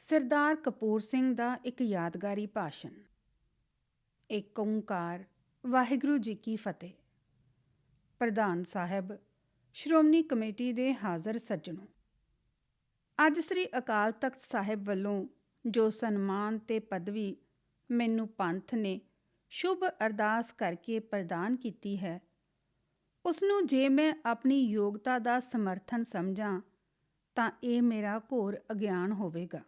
ਸਰਦਾਰ ਕਪੂਰ ਸਿੰਘ ਦਾ ਇੱਕ ਯਾਦਗਾਰੀ ਭਾਸ਼ਣ। ਇੱਕ ਓੰਕਾਰ, ਵਾਹਿਗੁਰੂ ਜੀ ਕੀ ਫਤਿਹ। ਪ੍ਰਧਾਨ ਸਾਹਿਬ, ਸ਼੍ਰੋਮਣੀ ਕਮੇਟੀ ਦੇ ਹਾਜ਼ਰ ਸੱਜਣੋ, ਅੱਜ ਸ੍ਰੀ ਅਕਾਲ ਤਖਤ ਸਾਹਿਬ ਵੱਲੋਂ ਜੋ ਸਨਮਾਨ ਤੇ ਪਦਵੀ ਮੈਨੂੰ ਪੰਥ ਨੇ ਸ਼ੁਭ ਅਰਦਾਸ ਕਰਕੇ ਪ੍ਰਦਾਨ ਕੀਤੀ ਹੈ ਉਸ ਨੂੰ ਜੇ ਮੈਂ ਆਪਣੀ ਯੋਗਤਾ ਦਾ ਸਮਰਥਨ ਸਮਝਾਂ, ਤਾਂ ਇਹ ਮੇਰਾ ਘੋਰ ਅਗਿਆਨ ਹੋਵੇਗਾ।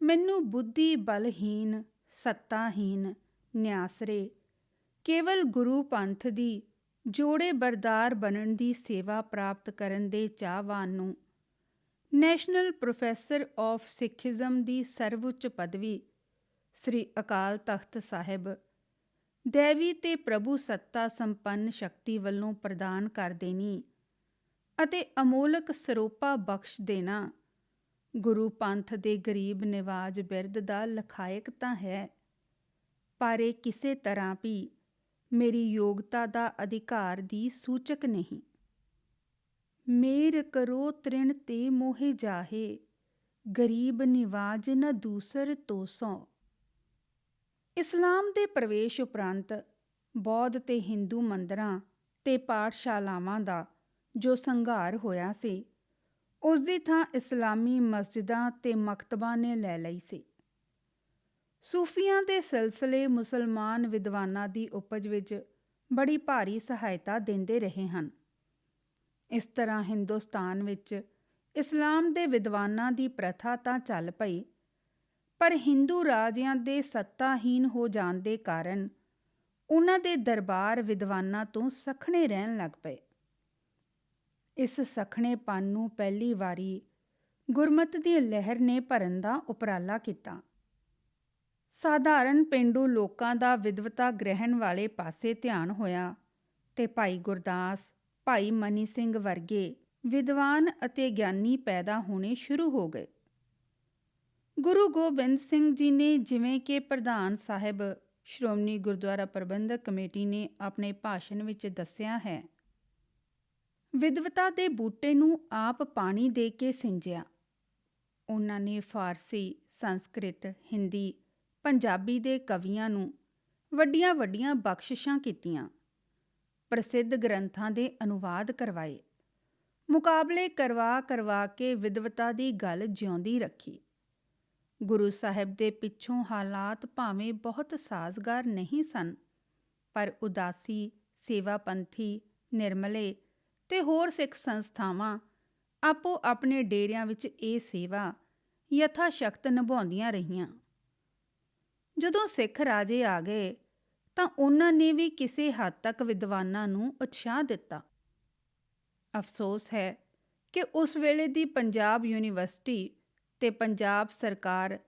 ਮੈਨੂੰ ਬੁੱਧੀ ਬਲਹੀਨ ਸੱਤਾਹੀਨ, ਨਿਆਸਰੇ, ਕੇਵਲ ਗੁਰੂ ਪੰਥ ਦੀ ਜੋੜੇ ਬਰਦਾਰ ਬਣਨ ਦੀ ਸੇਵਾ ਪ੍ਰਾਪਤ ਕਰਨ ਦੇ ਚਾਹਵਾਨ ਨੂੰ, ਨੈਸ਼ਨਲ ਪ੍ਰੋਫੈਸਰ ਆਫ ਸਿੱਖੀਜ਼ਮ ਦੀ ਸਰਵਉੱਚ ਪਦਵੀ, ਸ੍ਰੀ ਅਕਾਲ ਤਖਤ ਸਾਹਿਬ, ਦੇਵੀ ਤੇ ਪ੍ਰਭੂ ਸੱਤਾ ਸੰਪੰਨ ਸ਼ਕਤੀ ਵੱਲੋਂ ਪ੍ਰਦਾਨ ਕਰ ਦੇਣੀ ਅਤੇ ਅਮੋਲਕ ਸਰੋਪਾ ਬਖਸ਼ ਦੇਣਾ। ਗੁਰੂ ਪੰਥ ਦੇ ਗਰੀਬ ਨਿਵਾਜ ਬਿਰਦ ਦਾ ਲਖਾਇਕ ਤਾਂ ਹੈ। ਪਰ ਇਹ ਕਿਸੇ ਤਰ੍ਹਾਂ ਵੀ ਮੇਰੀ ਯੋਗਤਾ ਦਾ ਅਧਿਕਾਰ ਦੀ ਸੂਚਕ ਨਹੀਂ। ਮੇਰ ਕਰੋ ਤ੍ਰਿਣ ਤੇ ਮੋਹਿ ਜਾਹੇ, ਗਰੀਬ ਨਿਵਾਜ ਨ ਦੂਸਰ ਤੋਸੋਂ। ਇਸਲਾਮ ਦੇ ਪ੍ਰਵੇਸ਼ ਉਪਰੰਤ ਬੌਧ ਤੇ ਹਿੰਦੂ ਮੰਦਰਾਂ ਤੇ ਪਾਠਸ਼ਾਲਾਵਾਂ ਦਾ ਜੋ ਸੰਘਾਰ ਹੋਇਆ ਸੀ ਉਸ ਦੀ ਥਾਂ ਇਸਲਾਮੀ ਮਸਜਿਦਾਂ ਤੇ ਮਕਤਬਾਂ ਨੇ ਲੈ ਲਈ ਸੀ। ਸੂਫੀਆਂ ਦੇ ਸਿਲਸਿਲੇ ਮੁਸਲਮਾਨ ਵਿਦਵਾਨਾਂ ਦੀ ਉਪਜ ਵਿੱਚ ਬੜੀ ਭਾਰੀ ਸਹਾਇਤਾ ਦਿੰਦੇ ਰਹੇ ਹਨ। ਇਸ ਤਰ੍ਹਾਂ ਹਿੰਦੁਸਤਾਨ ਵਿੱਚ ਇਸਲਾਮ ਦੇ ਵਿਦਵਾਨਾਂ ਦੀ ਪ੍ਰਥਾ ਤਾਂ ਚੱਲ ਪਈ, ਪਰ ਹਿੰਦੂ ਰਾਜਿਆਂ ਦੇ ਸੱਤਾਹੀਨ ਹੋ ਜਾਣ ਦੇ ਕਾਰਨ ਉਹਨਾਂ ਦੇ ਦਰਬਾਰ ਵਿਦਵਾਨਾਂ ਤੋਂ ਸਖਣੇ ਰਹਿਣ ਲੱਗ ਪਏ। ਇਸ ਸਖਣੇਪਨ ਨੂੰ ਪਹਿਲੀ ਵਾਰੀ ਗੁਰਮਤ ਦੀ ਲਹਿਰ ਨੇ ਭਰਨ ਦਾ ਉਪਰਾਲਾ ਕੀਤਾ। ਸਾਧਾਰਨ ਪਿੰਡੂ ਲੋਕਾਂ ਦਾ ਵਿਦਵਤਾ ਗ੍ਰਹਿਣ ਵਾਲੇ ਪਾਸੇ ਧਿਆਨ ਹੋਇਆ ਤੇ ਭਾਈ ਗੁਰਦਾਸ, ਭਾਈ ਮਨੀ ਸਿੰਘ ਵਰਗੇ ਵਿਦਵਾਨ ਅਤੇ ਗਿਆਨੀ ਪੈਦਾ ਹੋਣੇ ਸ਼ੁਰੂ ਹੋ ਗਏ। ਗੁਰੂ ਗੋਬਿੰਦ ਸਿੰਘ ਜੀ ਨੇ ਜਿਵੇਂ ਕਿ ਪ੍ਰਧਾਨ ਸਾਹਿਬ, ਸ਼੍ਰੋਮਣੀ ਗੁਰਦੁਆਰਾ ਪ੍ਰਬੰਧਕ ਕਮੇਟੀ ਨੇ ਆਪਣੇ ਭਾਸ਼ਣ ਵਿੱਚ ਦੱਸਿਆ ਹੈ ਵਿਦਵਤਾ ਦੇ ਬੂਟੇ ਨੂੰ ਆਪ ਪਾਣੀ ਦੇ ਕੇ ਸਿੰਜਿਆ। ਉਹਨਾਂ ਨੇ ਫਾਰਸੀ, ਸੰਸਕ੍ਰਿਤ, ਹਿੰਦੀ, ਪੰਜਾਬੀ ਦੇ ਕਵੀਆਂ ਨੂੰ ਵੱਡੀਆਂ ਵੱਡੀਆਂ ਬਖਸ਼ਿਸ਼ਾਂ ਕੀਤੀਆਂ। ਪ੍ਰਸਿੱਧ ਗ੍ਰੰਥਾਂ ਦੇ ਅਨੁਵਾਦ ਕਰਵਾਏ। ਮੁਕਾਬਲੇ ਕਰਵਾ ਕਰਵਾ ਕੇ ਵਿਦਵਤਾ ਦੀ ਗੱਲ ਜਿਉਂਦੀ ਰੱਖੀ। ਗੁਰੂ ਸਾਹਿਬ ਦੇ ਪਿੱਛੋਂ ਹਾਲਾਤ ਭਾਵੇਂ ਬਹੁਤ ਸਾਜ਼ਗਾਰ ਨਹੀਂ ਸਨ, ਪਰ ਉਦਾਸੀ, ਸੇਵਾਪੰਥੀ, ਨਿਰਮਲੇ ਤੇ ਹੋਰ ਸਿੱਖ ਸੰਸਥਾਵਾਂ ਆਪੋ ਆਪਣੇ ਡੇਰਿਆਂ ਵਿੱਚ ਇਹ ਸੇਵਾ ਯਥਾ ਸ਼ਕਤ ਨਿਭਾਉਂਦੀਆਂ ਰਹੀਆਂ। ਜਦੋਂ ਸਿੱਖ ਰਾਜੇ ਆ ਗਏ, ਤਾਂ ਉਹਨਾਂ ਨੇ ਵੀ ਕਿਸੇ ਹੱਦ ਤੱਕ ਵਿਦਵਾਨਾਂ ਨੂੰ ਉਤਸ਼ਾਹ ਦਿੱਤਾ। ਅਫਸੋਸ ਹੈ ਕਿ ਉਸ ਵੇਲੇ ਦੀ ਪੰਜਾਬ ਯੂਨੀਵਰਸਿਟੀ ਤੇ ਪੰਜਾਬ ਸਰਕਾਰ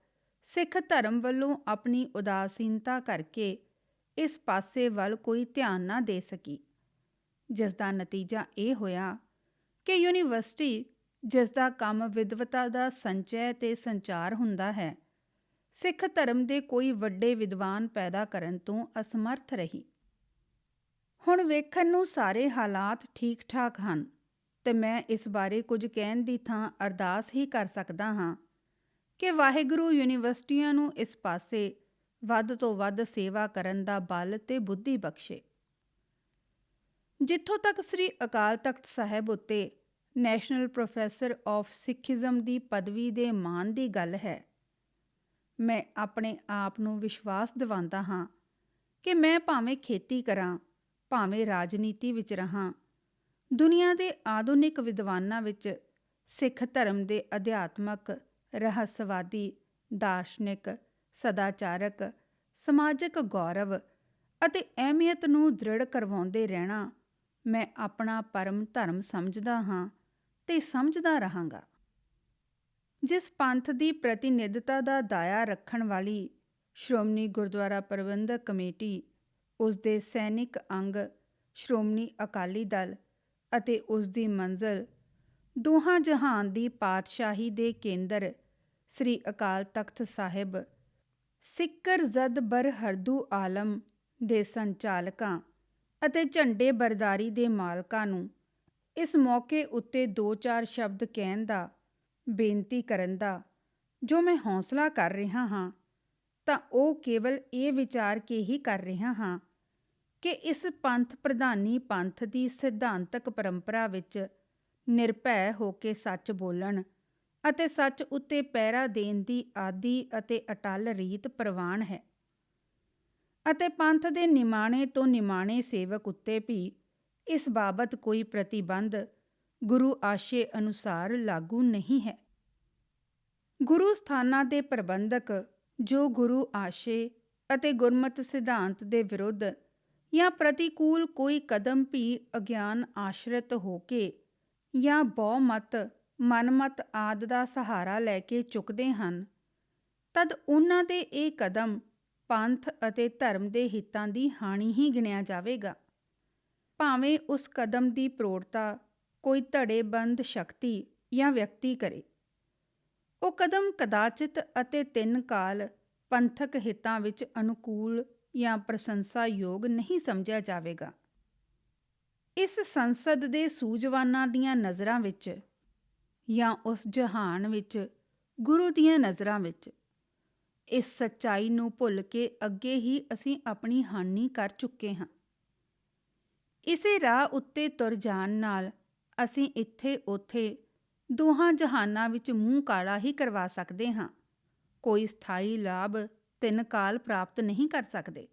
ਸਿੱਖ ਧਰਮ ਵੱਲੋਂ ਆਪਣੀ ਉਦਾਸੀਨਤਾ ਕਰਕੇ ਇਸ ਪਾਸੇ ਵੱਲ ਕੋਈ ਧਿਆਨ ਨਾ ਦੇ ਸਕੀ। ਜਿਸ ਦਾ ਨਤੀਜਾ ਇਹ ਹੋਇਆ ਕਿ ਯੂਨੀਵਰਸਿਟੀ ਜਿਸ ਦਾ ਕੰਮ ਵਿਦਵਤਾ ਦਾ ਸੰਚੈ ਤੇ ਸੰਚਾਰ ਹੁੰਦਾ ਹੈ, ਸਿੱਖ ਧਰਮ ਦੇ ਕੋਈ ਵੱਡੇ ਵਿਦਵਾਨ ਪੈਦਾ ਕਰਨ ਤੋਂ ਅਸਮਰਥ ਰਹੀ। ਹੁਣ ਵੇਖਣ ਨੂੰ ਸਾਰੇ ਹਾਲਾਤ ਠੀਕ-ਠਾਕ ਹਨ ਤੇ ਮੈਂ ਇਸ ਬਾਰੇ ਕੁਝ ਕਹਿਣ ਦੀ ਥਾਂ ਅਰਦਾਸ ਹੀ ਕਰ ਸਕਦਾ ਹਾਂ ਕਿ ਵਾਹਿਗੁਰੂ ਯੂਨੀਵਰਸਿਟੀਆਂ ਨੂੰ ਇਸ ਪਾਸੇ ਵੱਧ ਤੋਂ ਵੱਧ ਸੇਵਾ ਕਰਨ ਦਾ ਬਲ ਤੇ ਬੁੱਧੀ ਬਖਸ਼ੇ। ਜਿੱਥੋਂ ਤੱਕ ਸ੍ਰੀ ਅਕਾਲ ਤਖਤ ਸਾਹਿਬ ਉੱਤੇ ਨੈਸ਼ਨਲ ਪ੍ਰੋਫੈਸਰ ਆਫ ਸਿੱਖੀਜ਼ਮ ਦੀ ਪਦਵੀ ਦੇ ਮਾਣ ਦੀ ਗੱਲ ਹੈ, ਮੈਂ ਆਪਣੇ ਆਪ ਨੂੰ ਵਿਸ਼ਵਾਸ ਦਿਵਾਉਂਦਾ ਹਾਂ ਕਿ ਮੈਂ ਭਾਵੇਂ ਖੇਤੀ ਕਰਾਂ, ਭਾਵੇਂ ਰਾਜਨੀਤੀ ਵਿੱਚ ਰਹਾਂ, ਦੁਨੀਆ ਦੇ ਆਧੁਨਿਕ ਵਿਦਵਾਨਾਂ ਵਿੱਚ ਸਿੱਖ ਧਰਮ ਦੇ ਅਧਿਆਤਮਕ, ਰਹੱਸਵਾਦੀ, ਦਾਰਸ਼ਨਿਕ, ਸਦਾਚਾਰਕ, ਸਮਾਜਿਕ ਗੌਰਵ ਅਤੇ ਅਹਿਮੀਅਤ ਨੂੰ ਦ੍ਰਿੜ ਕਰਵਾਉਂਦੇ ਰਹਿਣਾ ਮੈਂ ਆਪਣਾ ਪਰਮ ਧਰਮ ਸਮਝਦਾ ਹਾਂ ਤੇ ਸਮਝਦਾ ਰਹਾਂਗਾ। ਜਿਸ ਪੰਥ ਦੀ ਪ੍ਰਤੀਨਿਧਤਾ ਦਾ ਦਾਇਆ ਰੱਖਣ ਵਾਲੀ ਸ਼੍ਰੋਮਣੀ ਗੁਰਦੁਆਰਾ ਪ੍ਰਬੰਧਕ ਕਮੇਟੀ ਉਸ ਦੇ ਸੈਨਿਕ ਅੰਗ, ਸ਼੍ਰੋਮਣੀ ਅਕਾਲੀ ਦਲ ਅਤੇ ਉਸ ਦੀ ਮੰਜ਼ਲ, ਦੋਹਾਂ ਜਹਾਨ ਦੀ ਪਾਤਸ਼ਾਹੀ ਦੇ ਕੇਂਦਰ ਸ੍ਰੀ ਅਕਾਲ ਤਖਤ ਸਾਹਿਬ, ਸਿੱਕਰ ਜ਼ਦ ਬਰ ਹਰਦੂ ਆਲਮ ਦੇ ਸੰਚਾਲਕਾਂ ਅਤੇ ਝੰਡੇ ਬਰਦਾਰੀ ਦੇ ਮਾਲਕਾਂ ਨੂੰ ਇਸ ਮੌਕੇ ਉੱਤੇ ਦੋ ਚਾਰ ਸ਼ਬਦ ਕਹਿਣ ਦਾ, ਬੇਨਤੀ ਕਰਨ ਦਾ, ਜੋ ਮੈਂ ਹੌਸਲਾ ਕਰ ਰਿਹਾ ਹਾਂ, ਤਾਂ ਉਹ ਕੇਵਲ ਇਹ ਵਿਚਾਰ ਕੇ ਹੀ ਕਰ ਰਿਹਾ ਹਾਂ ਕਿ ਇਸ ਪੰਥ ਪ੍ਰਧਾਨੀ ਪੰਥ ਦੀ ਸਿਧਾਂਤਕ ਪਰੰਪਰਾ ਵਿੱਚ ਨਿਰਭੈ ਹੋ ਕੇ ਸੱਚ ਬੋਲਣ ਅਤੇ ਸੱਚ ਉੱਤੇ ਪਹਿਰਾ ਦੇਣ ਦੀ ਆਦੀ ਅਤੇ ਅਟਲ ਰੀਤ ਪ੍ਰਵਾਨ ਹੈ। ਅਤੇ ਪੰਥ ਦੇ ਨਿਮਾਣੇ ਤੋਂ ਨਿਮਾਣੇ ਸੇਵਕ ਉੱਤੇ ਵੀ ਇਸ ਬਾਬਤ ਕੋਈ ਪ੍ਰਤੀਬੰਧ ਗੁਰੂ ਆਸ਼ੇ ਅਨੁਸਾਰ ਲਾਗੂ ਨਹੀਂ ਹੈ। ਗੁਰੂ ਸਥਾਨਾਂ ਦੇ ਪ੍ਰਬੰਧਕ ਜੋ ਗੁਰੂ ਆਸ਼ੇ ਅਤੇ ਗੁਰਮਤ ਸਿਧਾਂਤ ਦੇ ਵਿਰੁੱਧ ਜਾਂ ਪ੍ਰਤੀਕੂਲ ਕੋਈ ਕਦਮ ਵੀ ਅਗਿਆਨ ਆਸ਼ਰਿਤ ਹੋ ਕੇ ਜਾਂ ਬਹੁਮਤ, ਮਨਮਤ ਆਦ ਦਾ ਸਹਾਰਾ ਲੈ ਕੇ ਚੁੱਕਦੇ ਹਨ, ਤਦ ਉਹਨਾਂ ਦੇ ਇਹ ਕਦਮ ਪੰਥ ਅਤੇ ਧਰਮ ਦੇ ਹਿੱਤਾਂ ਦੀ ਹਾਨੀ ਹੀ ਗਿਣਿਆ ਜਾਵੇਗਾ। ਭਾਵੇਂ ਉਸ ਕਦਮ ਦੀ ਪ੍ਰੋੜਤਾ ਕੋਈ ਧੜੇਬੰਦ ਸ਼ਕਤੀ ਜਾਂ ਵਿਅਕਤੀ ਕਰੇ। ਉਹ ਕਦਮ ਕਦਾਚਿਤ ਅਤੇ ਤਿੰਨ ਕਾਲ ਪੰਥਕ ਹਿੱਤਾਂ ਵਿੱਚ ਅਨੁਕੂਲ ਜਾਂ ਪ੍ਰਸ਼ੰਸਾਯੋਗ ਨਹੀਂ ਸਮਝਿਆ ਜਾਵੇਗਾ। ਇਸ ਸੰਸਦ ਦੇ ਸੂਝਵਾਨਾਂ ਦੀਆਂ ਨਜ਼ਰਾਂ ਵਿੱਚ ਜਾਂ ਉਸ ਜਹਾਨ ਵਿੱਚ, ਗੁਰੂ ਦੀਆਂ ਨਜ਼ਰਾਂ ਵਿੱਚ ਇਸ ਸੱਚਾਈ ਨੂੰ ਭੁੱਲ ਕੇ ਅੱਗੇ ਹੀ ਅਸੀਂ ਆਪਣੀ ਹਾਨੀ ਕਰ ਚੁੱਕੇ ਹਾਂ। ਇਸੇ ਰਾਹ ਉੱਤੇ ਤੁਰ ਜਾਣ ਨਾਲ ਅਸੀਂ ਇੱਥੇ ਉੱਥੇ ਦੋਹਾਂ ਜਹਾਨਾਂ ਵਿੱਚ ਮੂੰਹ ਕਾਲਾ ਹੀ ਕਰਵਾ ਸਕਦੇ ਹਾਂ। ਕੋਈ ਸਥਾਈ ਲਾਭ ਤਿੰਨ ਕਾਲ ਪ੍ਰਾਪਤ ਨਹੀਂ ਕਰ ਸਕਦੇ।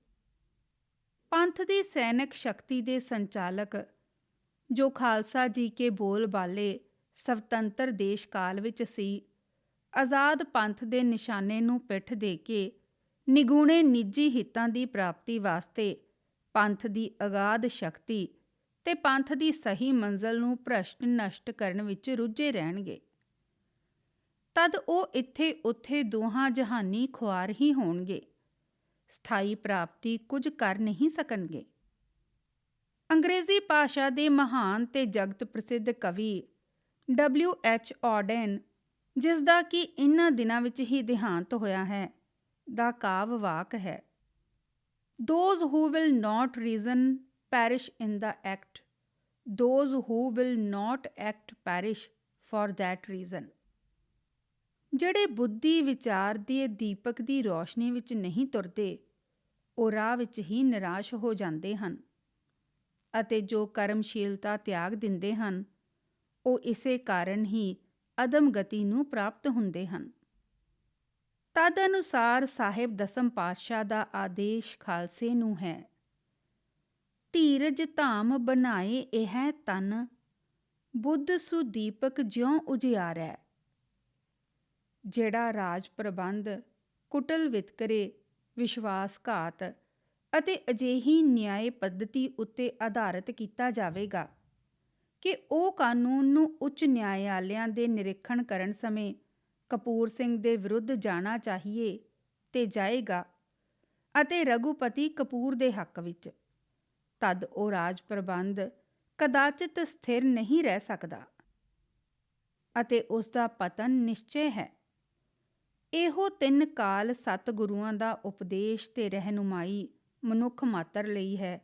ਪੰਥ ਦੀ ਸੈਨਿਕ ਸ਼ਕਤੀ ਦੇ ਸੰਚਾਲਕ, ਜੋ ਖਾਲਸਾ ਜੀ ਕੇ ਬੋਲ ਬਾਲੇ ਸਵਤੰਤਰ ਦੇਸ਼ ਕਾਲ ਵਿੱਚ ਸੀ ਆਜ਼ਾਦ ਪੰਥ ਦੇ ਨਿਸ਼ਾਨੇ ਨੂੰ ਪਿੱਠ ਦੇ ਕੇ ਨਿਗੂਣੇ ਨਿੱਜੀ ਹਿੱਤਾਂ ਦੀ ਪ੍ਰਾਪਤੀ ਵਾਸਤੇ ਪੰਥ ਦੀ ਅਗਾਧ ਸ਼ਕਤੀ ਤੇ ਪੰਥ ਦੀ ਸਹੀ ਮੰਜ਼ਲ ਨੂੰ ਭ੍ਰਸ਼ਟ ਨਸ਼ਟ ਕਰਨ ਵਿੱਚ ਰੁੱਝੇ ਰਹਿਣਗੇ। ਤਦ ਉਹ ਇੱਥੇ ਉੱਥੇ ਦੋਹਾਂ ਜਹਾਨੀ ਖੁਆਰ ਹੀ ਹੋਣਗੇ। ਸਥਾਈ ਪ੍ਰਾਪਤੀ ਕੁਝ ਕਰ ਨਹੀਂ ਸਕਣਗੇ। ਅੰਗਰੇਜ਼ੀ ਭਾਸ਼ਾ ਦੇ ਮਹਾਨ ਤੇ ਜਗਤ ਪ੍ਰਸਿੱਧ ਕਵੀ ਡਬਲਯੂ ਐਚ ਆਰਡਨ ਜਿਸ ਦਾ ਕਿ ਇਨ੍ਹਾਂ ਦਿਨਾਂ ਵਿੱਚ ਹੀ ਦੇਹਾਂਤ ਹੋਇਆ ਹੈ, ਦਾ ਕਾਵ ਵਾਕ ਹੈ। Those who will not reason perish in the act those who will not act perish for that reason ਜਿਹੜੇ ਬੁੱਧੀ ਵਿਚਾਰ ਦੇ ਦੀਪਕ ਦੀ ਰੋਸ਼ਨੀ ਵਿੱਚ ਨਹੀਂ ਤੁਰਦੇ, ਉਹ ਰਾਹ ਵਿੱਚ ਹੀ ਨਿਰਾਸ਼ ਹੋ ਜਾਂਦੇ ਹਨ ਅਤੇ ਜੋ ਕਰਮਸ਼ੀਲਤਾ ਤਿਆਗ ਦਿੰਦੇ ਹਨ, ਉਹ ਇਸੇ ਕਾਰਨ ਹੀ ਅਦਮ ਗਤੀ ਨੂੰ ਪ੍ਰਾਪਤ ਹੁੰਦੇ ਹਨ। ਤਦ ਅਨੁਸਾਰ ਸਾਹਿਬ ਦਸਮ ਪਾਤਸ਼ਾਹ ਦਾ ਆਦੇਸ਼ ਖਾਲਸੇ ਨੂੰ ਹੈ। ਧੀਰਜ ਧਾਮ ਬਣਾਏ ਇਹ ਤਨ, ਬੁੱਧ ਸੁਦੀਪਕ ਜਿਉ ਉਜਿਆਰੈ। ਜਿਹੜਾ ਰਾਜ ਪ੍ਰਬੰਧ, ਕੁਟਲ ਵਿਤਕਰੇ ਵਿਸ਼ਵਾਸਘਾਤ ਅਤੇ ਅਜਿਹੀ ਨਿਆਏ ਪੱਧਤੀ ਉੱਤੇ ਆਧਾਰਿਤ ਕੀਤਾ ਜਾਵੇਗਾ ਕਿ ਉਹ ਕਾਨੂੰਨ ਨੂੰ ਉੱਚ ਨਿਆਇਆਲਿਆਂ ਦੇ ਨਿਰੀਖਣ ਕਰਨ ਸਮੇਂ ਕਪੂਰ ਸਿੰਘ ਦੇ ਵਿਰੁੱਧ ਜਾਣਾ ਚਾਹੀਏ ਤੇ ਜਾਏਗਾ ਅਤੇ ਰਘੁਪਤੀ ਕਪੂਰ ਦੇ ਹੱਕ ਵਿੱਚ। ਤਦ ਉਹ ਰਾਜ ਪ੍ਰਬੰਧ ਕਦਾਚਿਤ ਸਥਿਰ ਨਹੀਂ ਰਹਿ ਸਕਦਾ ਅਤੇ ਉਸ ਦਾ ਪਤਨ ਨਿਸ਼ਚੈ ਹੈ। ਇਹੋ ਤਿੰਨ ਕਾਲ ਸਤ ਗੁਰੂਆਂ ਦਾ ਉਪਦੇਸ਼ ਤੇ ਰਹਿਨੁਮਾਈ ਮਨੁੱਖ ਮਾਤਰ ਲਈ ਹੈ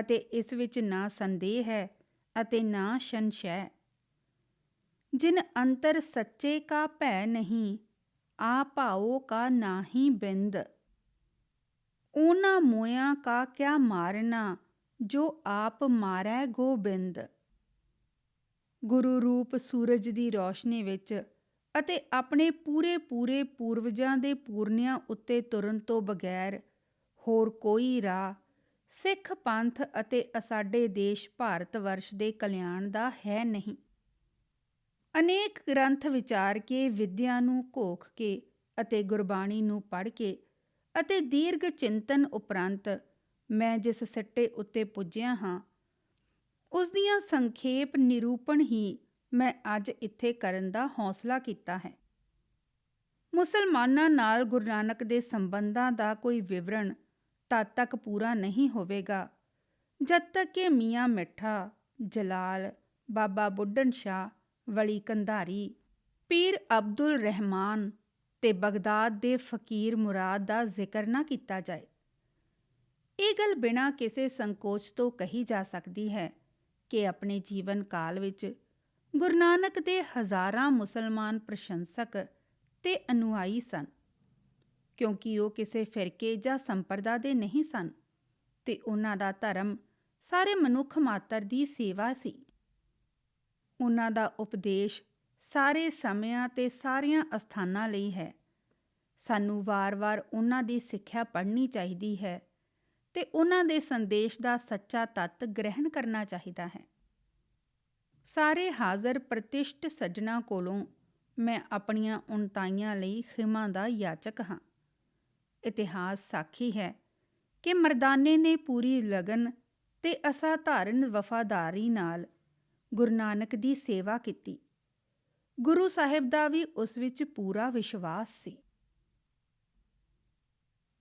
ਅਤੇ ਇਸ ਵਿੱਚ ਨਾ ਸੰਦੇਹ ਹੈ ਅਤੇ ਨਾ ਸੰਸ਼ੈ। ਜਿਨ ਅੰਤਰ ਸੱਚੇ ਕਾ ਭੈ ਨਹੀਂ, ਆ ਭਾਉ ਕਾ ਨਾਹੀ ਬਿੰਦ। ਉਹਨਾਂ ਮੋਇਆ ਕਾ ਕਿਆ ਮਾਰਨਾ, ਜੋ ਆਪ ਮਾਰੈ ਗੋਬਿੰਦ। ਗੁਰੂ ਰੂਪ ਸੂਰਜ ਦੀ ਰੋਸ਼ਨੀ ਵਿੱਚ ਅਤੇ ਆਪਣੇ ਪੂਰੇ ਪੂਰੇ ਪੂਰਵਜਾਂ ਦੇ ਪੂਰਨਿਆਂ ਉੱਤੇ ਤੁਰਨ ਤੋਂ ਬਗੈਰ ਹੋਰ ਕੋਈ ਰਾਹ ਸਿੱਖ ਪੰਥ ਅਤੇ ਸਾਡੇ ਦੇਸ਼ ਭਾਰਤ ਵਰਸ਼ ਦੇ ਕਲਿਆਣ ਦਾ ਹੈ ਨਹੀਂ। ਅਨੇਕ ਗ੍ਰੰਥ ਵਿਚਾਰ ਕੇ, ਵਿਦਿਆ ਨੂੰ ਘੋਖ ਕੇ ਅਤੇ ਗੁਰਬਾਣੀ ਨੂੰ ਪੜ੍ਹ ਕੇ ਅਤੇ ਦੀਰਘ ਚਿੰਤਨ ਉਪਰੰਤ ਮੈਂ ਜਿਸ ਸੱਟੇ ਉੱਤੇ ਪੁੱਜਿਆ ਹਾਂ, ਉਸ ਦੀਆਂ ਸੰਖੇਪ ਨਿਰੂਪਣ ਹੀ ਮੈਂ ਅੱਜ ਇੱਥੇ ਕਰਨ ਦਾ ਹੌਸਲਾ ਕੀਤਾ ਹੈ। ਮੁਸਲਮਾਨਾਂ ਨਾਲ ਗੁਰੂ ਨਾਨਕ ਦੇ ਸੰਬੰਧਾਂ ਦਾ ਕੋਈ ਵਿਵਰਣ ਤਦ ਤੱਕ ਪੂਰਾ ਨਹੀਂ ਹੋਵੇਗਾ। ਜਦ ਤੱਕ ਕਿ ਮੀਆਂ ਮਿੱਠਾ, ਜਲਾਲ, ਬਾਬਾ ਬੁੱਢਨ ਸ਼ਾਹ, ਵਲੀ ਕੰਧਾਰੀ, ਪੀਰ ਅਬਦੁਲ ਰਹਿਮਾਨ ਤੇ ਬਗਦਾਦ ਦੇ ਫਕੀਰ ਮੁਰਾਦ ਦਾ ਜ਼ਿਕਰ ਨਾ ਕੀਤਾ ਜਾਏ। ਇਹ ਗੱਲ ਬਿਨਾਂ ਕਿਸੇ ਸੰਕੋਚ ਤੋਂ ਕਹੀ ਜਾ ਸਕਦੀ ਹੈ ਕਿ ਆਪਣੇ ਜੀਵਨ ਕਾਲ ਵਿੱਚ ਗੁਰੂ ਨਾਨਕ ਦੇ ਹਜ਼ਾਰਾਂ ਮੁਸਲਮਾਨ ਪ੍ਰਸ਼ੰਸਕ ਤੇ ਅਨੁਆਈ ਸਨ। ਕਿਉਂਕਿ ਉਹ ਕਿਸੇ ਫਿਰਕੇ ਜਾਂ ਸੰਪਰਦਾ ਦੇ ਨਹੀਂ ਸਨ, ਤੇ ਉਹਨਾਂ ਦਾ ਧਰਮ ਸਾਰੇ ਮਨੁੱਖ ਮਾਤਰ ਦੀ ਸੇਵਾ ਸੀ। ਉਹਨਾਂ ਦਾ ਉਪਦੇਸ਼ ਸਾਰੇ ਸਮਿਆਂ ਤੇ ਸਾਰੀਆਂ ਅਸਥਾਨਾਂ ਲਈ ਹੈ। ਸਾਨੂੰ ਵਾਰ-ਵਾਰ ਉਹਨਾਂ ਦੀ ਸਿੱਖਿਆ ਪੜ੍ਹਨੀ ਚਾਹੀਦੀ ਹੈ ਤੇ ਉਹਨਾਂ ਦੇ ਸੰਦੇਸ਼ ਦਾ ਸੱਚਾ ਤੱਤ ਗ੍ਰਹਿਣ ਕਰਨਾ ਚਾਹੀਦਾ ਹੈ। ਸਾਰੇ ਹਾਜ਼ਰ ਪ੍ਰਤਿਸ਼ਟ ਸੱਜਣਾ ਕੋਲੋਂ ਮੈਂ ਆਪਣੀਆਂ ਉਨਤਾਈਆਂ ਲਈ ਖਿਮਾ ਦਾ ਯਾਚਕ ਹਾਂ। ਇਤਿਹਾਸ ਸਾਖੀ ਹੈ ਕਿ ਮਰਦਾਨੇ ਨੇ ਪੂਰੀ ਲਗਨ ਤੇ ਅਸਾਧਾਰਨ ਵਫਾਦਾਰੀ ਨਾਲ ਗੁਰੂ ਨਾਨਕ ਦੀ ਸੇਵਾ ਕੀਤੀ। ਗੁਰੂ ਸਾਹਿਬ ਦਾ ਵੀ ਉਸ ਵਿੱਚ ਪੂਰਾ ਵਿਸ਼ਵਾਸ ਸੀ।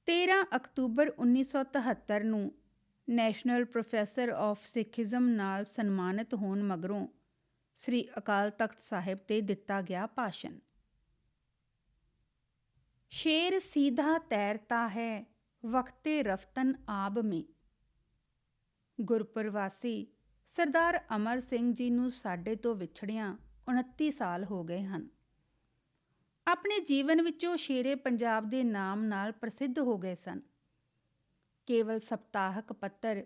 13 ਅਕਤੂਬਰ 1973 ਨੂੰ ਨੈਸ਼ਨਲ ਪ੍ਰੋਫੈਸਰ ਆਫ ਸਿੱਖੀਜ਼ਮ ਨਾਲ ਸਨਮਾਨਿਤ ਹੋਣ ਮਗਰੋਂ ਸ੍ਰੀ ਅਕਾਲ ਤਖਤ ਸਾਹਿਬ ਤੇ ਦਿੱਤਾ ਗਿਆ ਭਾਸ਼ਣ। ਸ਼ੇਰ ਸੀਧਾ ਤੈਰਤਾ ਹੈ ਵਕਤੇ ਰਫਤਨ ਆਬ ਮੇ। ਗੁਰਪ੍ਰਵਾਸੀ ਸਰਦਾਰ ਅਮਰ ਸਿੰਘ ਜੀ ਨੂੰ ਸਾਡੇ ਤੋਂ ਵਿਛੜਿਆਂ 29 ਸਾਲ ਹੋ ਗਏ ਹਨ। ਆਪਣੇ ਜੀਵਨ ਵਿੱਚੋਂ ਸ਼ੇਰੇ ਪੰਜਾਬ ਦੇ ਨਾਮ ਨਾਲ ਪ੍ਰਸਿੱਧ ਹੋ ਗਏ ਸਨ। ਕੇਵਲ ਸਪਤਾਹਕ ਪੱਤਰ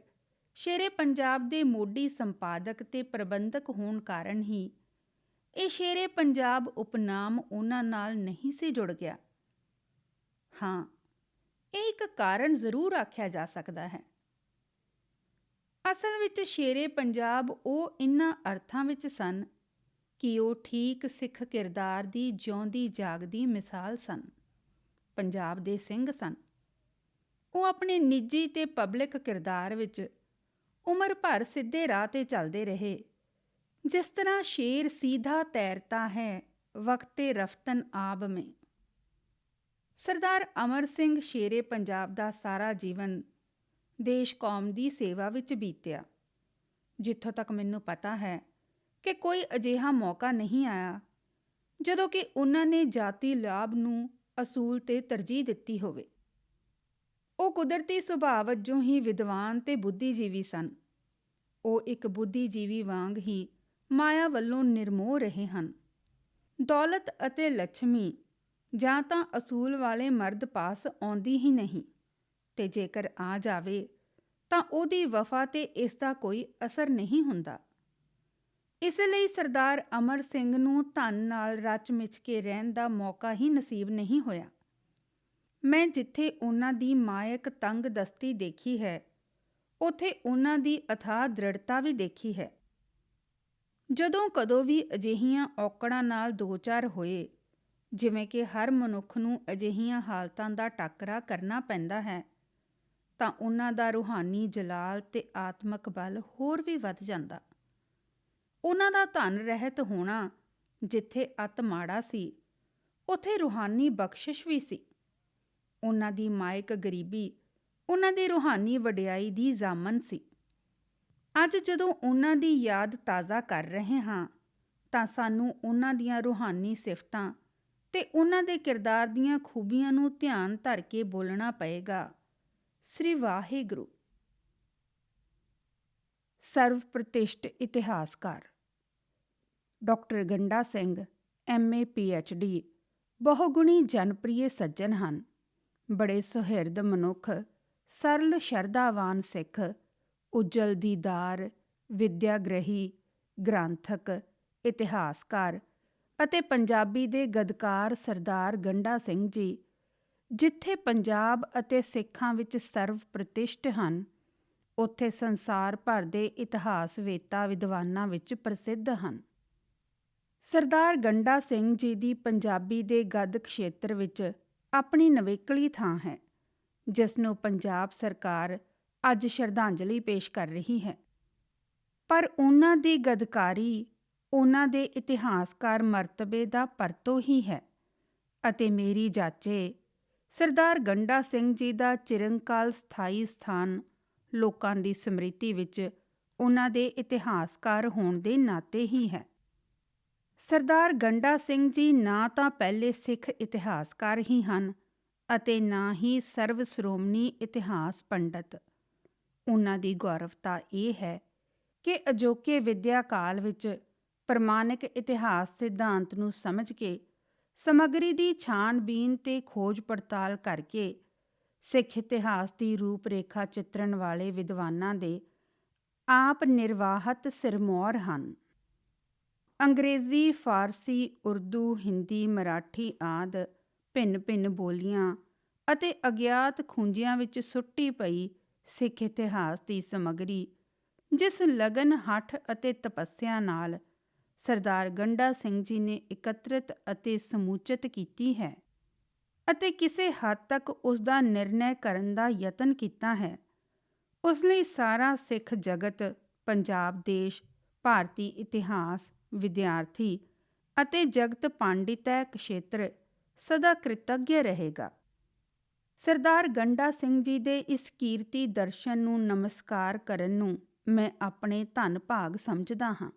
ਸ਼ੇਰੇ ਪੰਜਾਬ ਦੇ ਮੋਢੀ ਸੰਪਾਦਕ ਤੇ ਪ੍ਰਬੰਧਕ ਹੋਣ ਕਾਰਨ ਹੀ ਇਹ ਸ਼ੇਰੇ ਪੰਜਾਬ ਉਪਨਾਮ ਉਹਨਾਂ ਨਾਲ ਨਹੀਂ ਸੀ ਜੁੜ ਗਿਆ। ਹਾਂ, ਇਹ ਇੱਕ ਕਾਰਨ ਜ਼ਰੂਰ ਆਖਿਆ ਜਾ ਸਕਦਾ ਹੈ। ਅਸਲ ਵਿੱਚ ਸ਼ੇਰੇ ਪੰਜਾਬ ਉਹ ਇਨ੍ਹਾਂ ਅਰਥਾਂ ਵਿੱਚ ਸਨ ਕਿ ਉਹ ਠੀਕ ਸਿੱਖ ਕਿਰਦਾਰ ਦੀ ਜਿਉਂਦੀ ਜਾਗਦੀ ਮਿਸਾਲ ਸਨ, ਪੰਜਾਬ ਦੇ ਸਿੰਘ ਸਨ। ਉਹ ਆਪਣੇ ਨਿੱਜੀ ਤੇ ਪਬਲਿਕ ਕਿਰਦਾਰ ਵਿੱਚ ਉਮਰ ਭਰ ਸਿੱਧੇ ਰਾਹ ਤੇ ਚੱਲਦੇ ਰਹੇ, ਜਿਸ ਤਰ੍ਹਾਂ ਸ਼ੇਰ ਸੀਧਾ ਤੈਰਤਾ ਹੈ ਵਕਤੇ ਰਫਤਨ ਆਬ ਮੇ। ਸਰਦਾਰ ਅਮਰ ਸਿੰਘ ਸ਼ੇਰੇ ਪੰਜਾਬ ਦਾ ਸਾਰਾ ਜੀਵਨ ਦੇਸ਼ ਕੌਮ ਦੀ ਸੇਵਾ ਵਿੱਚ ਬੀਤਿਆ। ਜਿੱਥੋਂ ਤੱਕ ਮੈਨੂੰ ਪਤਾ ਹੈ ਕਿ ਕੋਈ ਅਜਿਹਾ ਮੌਕਾ ਨਹੀਂ ਆਇਆ, ਜਦੋਂ ਕਿ ਉਹਨਾਂ ਨੇ ਜਾਤੀ ਲਾਭ ਨੂੰ ਅਸੂਲ ਤੇ ਤਰਜੀਹ ਦਿੱਤੀ ਹੋਵੇ। ਉਹ ਕੁਦਰਤੀ ਸੁਭਾਅ ਵਜੋਂ ਹੀ ਵਿਦਵਾਨ ਤੇ ਬੁੱਧੀਜੀਵੀ ਸਨ। ਉਹ ਇੱਕ ਬੁੱਧੀਜੀਵੀ ਵਾਂਗ ਹੀ ਮਾਇਆ ਵੱਲੋਂ ਨਿਰਮੋਹ ਰਹੇ ਹਨ। ਦੌਲਤ ਅਤੇ ਲక్ష్ਮੀ ਜਾਂ ਤਾਂ ਅਸੂਲ ਵਾਲੇ ਮਰਦ ਪਾਸ ਆਉਂਦੀ ਹੀ ਨਹੀਂ। ਤੇ ਜੇਕਰ ਆ ਜਾਵੇ, ਤਾਂ ਉਹਦੀ ਵਫਾ ਤੇ ਇਸ ਦਾ ਕੋਈ ਅਸਰ ਨਹੀਂ ਹੁੰਦਾ। ਇਸ ਲਈ ਸਰਦਾਰ ਅਮਰ ਸਿੰਘ ਨੂੰ ਧਨ ਨਾਲ ਰਚ ਮਿਚ ਕੇ ਰਹਿਣ ਦਾ ਮੌਕਾ ਹੀ ਨਸੀਬ ਨਹੀਂ ਹੋਇਆ। ਮੈਂ ਜਿੱਥੇ ਉਹਨਾਂ ਦੀ ਮਾਇਕ ਤੰਗ ਦਸਤੀ ਦੇਖੀ ਹੈ, ਉਥੇ ਉਹਨਾਂ ਦੀ ਅਥਾਹ ਦ੍ਰਿੜਤਾ ਵੀ ਦੇਖੀ ਹੈ। ਜਦੋਂ ਕਦੋਂ ਵੀ ਅਜਿਹੀਆਂ ਔਕੜਾਂ ਨਾਲ ਦੋ ਚਾਰ ਹੋਏ ਜਿਵੇਂ ਕਿ ਹਰ ਮਨੁੱਖ ਨੂੰ ਅਜਿਹੀਆਂ ਹਾਲਤਾਂ ਦਾ ਟਾਕਰਾ ਕਰਨਾ ਪੈਂਦਾ ਹੈ, ਤਾਂ ਉਹਨਾਂ ਦਾ ਰੂਹਾਨੀ ਜਲਾਲ ਤੇ ਆਤਮਿਕ ਬਲ ਹੋਰ ਵੀ ਵੱਧ ਜਾਂਦਾ। ਉਹਨਾਂ ਦਾ ਧਨ ਰਹਿਤ ਹੋਣਾ ਜਿੱਥੇ ਅਤ ਮਾੜਾ ਸੀ, ਉਥੇ ਰੂਹਾਨੀ ਬਖਸ਼ਿਸ਼ ਵੀ ਸੀ। ਉਹਨਾਂ ਦੀ ਮਾਇਕ ਗਰੀਬੀ, ਉਹਨਾਂ ਦੀ ਰੂਹਾਨੀ ਵਡਿਆਈ ਦੀ ਜ਼ਾਮਨ ਸੀ। ਅੱਜ ਜਦੋਂ ਉਹਨਾਂ ਦੀ ਯਾਦ ਤਾਜ਼ਾ ਕਰ ਰਹੇ ਹਾਂ, ਤਾਂ ਸਾਨੂੰ ਉਹਨਾਂ ਦੀਆਂ ਰੂਹਾਨੀ ਸਿਫਤਾਂ ਤੇ ਉਹਨਾਂ ਦੇ ਕਿਰਦਾਰ ਦੀਆਂ ਖੂਬੀਆਂ ਨੂੰ ਧਿਆਨ ਧਰ ਕੇ ਬੋਲਣਾ ਪਏਗਾ। ਸ੍ਰੀ ਵਾਹਿਗੁਰੂ। ਸਰਵ ਪ੍ਰਤਿਸ਼ਟ ਇਤਿਹਾਸਕਾਰ। Doctor Ganda Singh MA PhD ਬਹੁਗੁਣੀ ਜਨਪ੍ਰਿਯ ਸੱਜਣ ਹਨ। ਬੜੇ ਸੁਹਿਰਦ ਮਨੁੱਖ, ਸਰਲ ਸ਼ਰਧਾਵਾਨ ਸਿੱਖ, ਉਜਲ ਦੀਦਾਰ ਵਿਦਿਆ ਗ੍ਰਹੀ ਗ੍ਰੰਥਕ, ਇਤਿਹਾਸਕਾਰ ਅਤੇ ਪੰਜਾਬੀ ਦੇ ਗਦਕਾਰ ਸਰਦਾਰ ਗੰਡਾ ਸਿੰਘ ਜੀ, ਜਿੱਥੇ ਪੰਜਾਬ ਅਤੇ ਸਿੱਖਾਂ ਵਿੱਚ ਸਰਵ ਪ੍ਰਤਿਸ਼ਠ ਹਨ, ਉੱਥੇ ਸੰਸਾਰ ਭਰ ਦੇ ਇਤਿਹਾਸ ਵੇਤਾ ਵਿਦਵਾਨਾਂ ਵਿੱਚ ਪ੍ਰਸਿੱਧ ਹਨ। ਸਰਦਾਰ ਗੰਡਾ ਸਿੰਘ ਜੀ ਦੀ ਪੰਜਾਬੀ ਦੇ ਗਦ ਖੇਤਰ ਵਿੱਚ ਆਪਣੀ ਨਵੇਕਲੀ ਥਾਂ ਹੈ ਜਿਸ ਨੂੰ ਪੰਜਾਬ ਸਰਕਾਰ ਅੱਜ ਸ਼ਰਧਾਂਜਲੀ ਪੇਸ਼ ਕਰ ਰਹੀ ਹੈ। ਪਰ ਉਹਨਾਂ ਦੀ ਗਦਕਾਰੀ ਉਹਨਾਂ ਦੇ ਇਤਿਹਾਸਕਾਰ ਮਰਤਬੇ ਦਾ ਪਰਤੋ ਹੀ ਹੈ। ਅਤੇ ਮੇਰੀ ਜਾਚੇ, ਸਰਦਾਰ ਗੰਡਾ ਸਿੰਘ ਜੀ ਦਾ ਚਿਰੰਕਾਲ ਸਥਾਈ ਸਥਾਨ ਲੋਕਾਂ ਦੀ ਸਮ੍ਰਿਤੀ ਵਿੱਚ ਉਹਨਾਂ ਦੇ ਇਤਿਹਾਸਕਾਰ ਹੋਣ ਦੇ ਨਾਤੇ ਹੀ ਹੈ। ਸਰਦਾਰ ਗੰਡਾ ਸਿੰਘ ਜੀ ਨਾ ਤਾਂ ਪਹਿਲੇ ਸਿੱਖ ਇਤਿਹਾਸਕਾਰ ਹੀ ਹਨ ਅਤੇ ਨਾ ਹੀ ਸਰਵ ਸ਼੍ਰੋਮਣੀ ਇਤਿਹਾਸ ਪੰਡਤ। ਉਹਨਾਂ ਦੀ ਗੌਰਵਤਾ ਇਹ ਹੈ ਕਿ ਅਜੋਕੇ ਵਿਦਿਆ ਕਾਲ ਵਿੱਚ ਪ੍ਰਮਾਣਿਕ ਇਤਿਹਾਸ ਸਿਧਾਂਤ ਨੂੰ ਸਮਝ ਕੇ, ਸਮੱਗਰੀ ਦੀ ਛਾਣਬੀਨ ਤੇ ਖੋਜ ਪੜਤਾਲ ਕਰਕੇ, ਸਿੱਖ ਇਤਿਹਾਸ ਦੀ ਰੂਪਰੇਖਾ ਚਿੱਤਰਨ ਵਾਲੇ ਵਿਦਵਾਨਾਂ ਦੇ ਆਪ ਨਿਰਵਾਹਤ ਸਿਰਮੌਰ ਹਨ। ਅੰਗਰੇਜ਼ੀ, ਫਾਰਸੀ, ਉਰਦੂ, ਹਿੰਦੀ, ਮਰਾਠੀ ਆਦ ਭਿੰਨ-ਭਿੰਨ ਬੋਲੀਆਂ ਅਤੇ ਅਗਿਆਤ ਖੂੰਜਿਆਂ ਵਿੱਚ ਸੁੱਟੀ ਪਈ ਸਿੱਖ ਇਤਿਹਾਸ ਦੀ ਸਮੱਗਰੀ, ਜਿਸ ਲਗਨ ਹੱਠ ਅਤੇ ਤਪੱਸਿਆ ਨਾਲ ਸਰਦਾਰ ਗੰਡਾ ਸਿੰਘ ਜੀ ਨੇ ਇਕੱਤਰਿਤ ਅਤੇ ਸਮੂਚਿਤ ਕੀਤੀ ਹੈ ਅਤੇ ਕਿਸੇ ਹੱਦ ਤੱਕ ਉਸ ਦਾ ਨਿਰਣੈ ਕਰਨ ਦਾ ਯਤਨ ਕੀਤਾ ਹੈ। ਉਸ ਲਈ ਸਾਰਾ ਸਿੱਖ ਜਗਤ, ਪੰਜਾਬ ਦੇਸ਼, ਭਾਰਤੀ ਇਤਿਹਾਸ, ਵਿਦਿਆਰਥੀ ਅਤੇ ਜਗਤ ਪੰਡਿਤੈ ਖੇਤਰ ਸਦਾ ਕ੍ਰਿਤੱਗਯ ਰਹੇਗਾ। ਸਰਦਾਰ ਗੰਡਾ ਸਿੰਘ ਜੀ ਦੇ ਇਸ ਕੀਰਤੀ ਦਰਸ਼ਨ ਨੂੰ ਨਮਸਕਾਰ ਕਰਨ ਨੂੰ ਮੈਂ ਆਪਣੇ ਧੰਨ ਭਾਗ ਸਮਝਦਾ ਹਾਂ।